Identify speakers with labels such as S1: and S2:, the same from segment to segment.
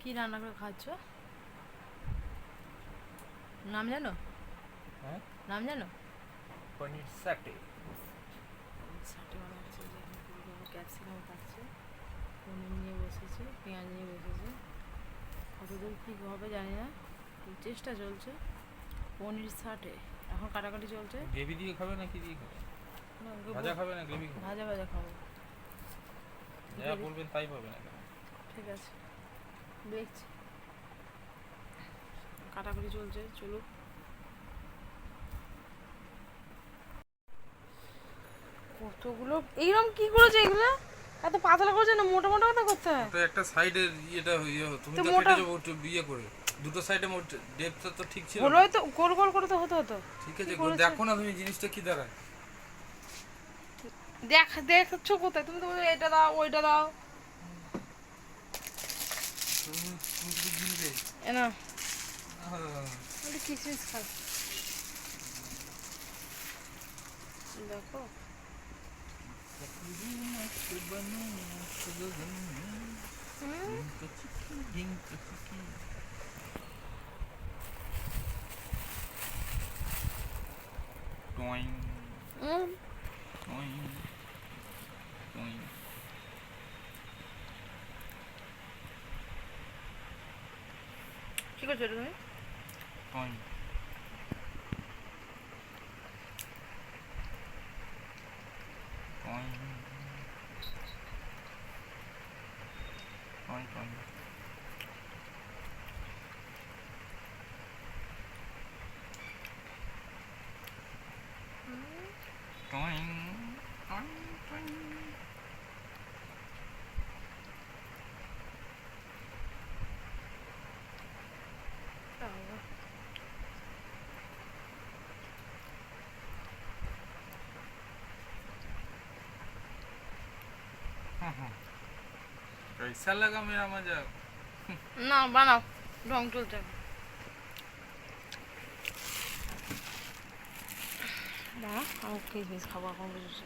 S1: কি রান্না করে খাচ্ছ? নাম জানো?
S2: হ্যাঁ?
S1: নাম জানো?
S2: পনির সাটে।
S1: যে ক্যাপসিকাম পনির নিয়ে বসেছে পেঁয়াজ নিয়ে বসেছে। কতদূর কী হবে জানি না চেষ্টা চলছে। পনির এখন কাটাকাটি চলছে?
S2: গ্রেভি দিয়ে খাবে না কি দিয়ে খাবে?
S1: না,
S2: ভাজা খাবে না গ্রেভি?
S1: ভাজা ভাজা খাব।
S2: যা বলবেন তাই পাবে না
S1: ঠিক আছে। দেখছি। কাটাকাটি চলছে চলুক। কতগুলো? এইরকম কি করেছে এগুলো? এত পাতলা করেছে না মোটা মোটা কথা করতে হয়?
S2: ওটা একটা সাইডের ইয়েটা ইয়ে তুমি
S1: তো
S2: তো
S1: মোটা-
S2: কেটে যাব একটু ইয়ে করে। দুটো সাইডে মোট ডেপথ তো ঠিক ছিল না।
S1: হলোই তো গোল গোল করে তো হতে হতো।
S2: ঠিক আছে দেখো না তুমি জিনিসটা কি দাঁড়ায়।
S1: দেখ দেখছ কোথায়? তুমি তো এটা দাও ওইটা দাও। এ না
S2: আহ,
S1: আমি কিসমিস খাই দেখো হুম
S2: টয়িং
S1: করছো এটা তুমি
S2: টয়িং টয়িং টয়িং টয়িং টয়িং कैसा लगा मेरा मजाक
S1: না বানাও ঢং চলছে এখন। দাঁড়া আমার কিসমিস খাবো এখন বুঝেছি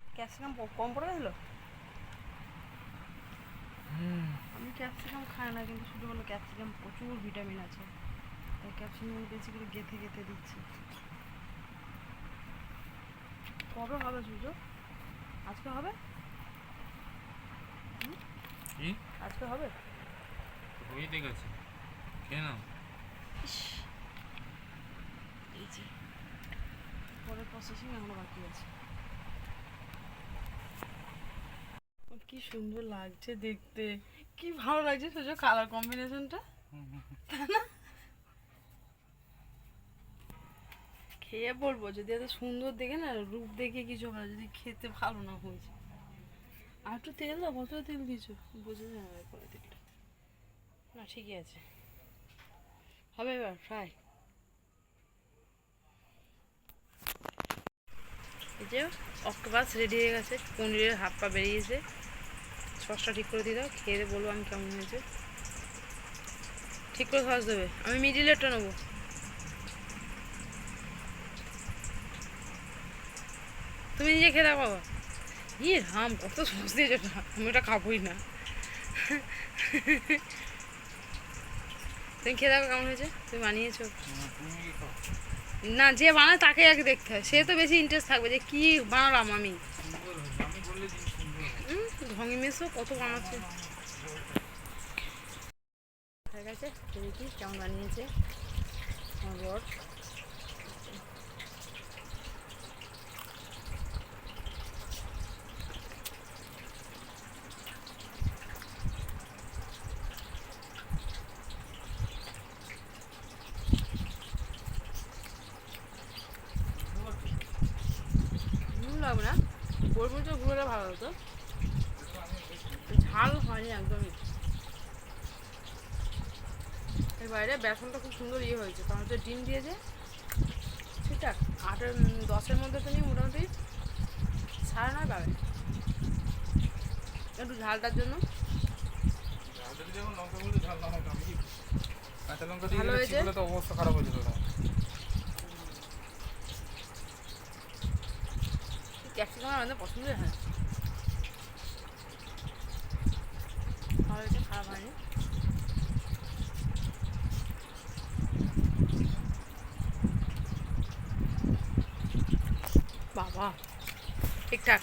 S1: ক্যাপসিকাম কম পড়ে গেল আমি ক্যাপসিকাম খাই না কিন্তু শুধু বলো ক্যাপসিকাম প্রচুর ভিটামিন আছে তাই ক্যাপসিকাম বেশি করে গেঁথে গেঁথে দিচ্ছি কবে হবে সুযোগ? আজকে হবে?
S2: কি?
S1: আজকে হবে?
S2: হয়ে গেছে কেন
S1: ইস। এই যে পরের প্রসেসিং এখনও বাকি আছে। কি সুন্দর লাগছে দেখতে। কি ভালো লাগছে সুযোগ কালার কম্বিনেশনটা খেয়ে বলব যদি এত সুন্দর দেখে না, রূপ দেখে কিছু হবে যদি খেতে ভালো না হয়েছে আর একটু তেল দাও কত তেল কিছু বুঝে যাবে পরে তেলটা। না, ঠিকই আছে। হবে এবার ফ্রাই এই যে অক্টোপাস রেডি হয়ে গেছে, পনিরের হাত পা বেরিয়েছে। সসটা ঠিক করে দিয়ে দাও, খেয়ে বলব আমি কেমন হয়েছে। ঠিক করে সস দেবে আমি মিডিলেরটা নেব। তুমি নিজে খেয়ে দাও বাবা ইয়ে রাম কত সস দিয়েছ আমি ওটা খাবোই না। তুমি খেয়ে দেখো কেমন হয়েছে? তুমি বানিয়েছো?
S2: তুমি কি
S1: না যে বানায় তাকে আগে দেখতে হয়। সে তো বেশি ইন্টারেস্ট থাকবে যে কি বানালাম আমি। ঢঙ্গি মেসো কত বানাচ্ছে। ঠিক আছে দেখি কেমন বানিয়েছে? আমার বর। নুন না। গোলমরিচের গুঁড়োটা ভালো হতো। ঝাল হয়নি একদমই। এর বাইরে বেসনটা খুব সুন্দর ইয়ে হয়েছে। কারণ হচ্ছে ডিম দিয়েছে। ঠিকঠাক আটের দশের মধ্যে তো নিয়ে মোটামুটি। সাড়ে নয় পাবে একটু ঝালটার জন্য।
S2: ঝালটা যদি এখন লঙ্কা গুলো ঝাল না হয় তো আমি কি করব? কাঁচা লঙ্কা দিয়ে
S1: ভালো
S2: দিচ্ছি
S1: হয়েছে?
S2: বলে তো অবস্থা খারাপ হয়ে যেত তখন।
S1: ঠিক ক্যাপসিকাম আমাদের পছন্দের হয়। ভালো এটা খারাপ হয়নি। বাবা ঠিকঠাক।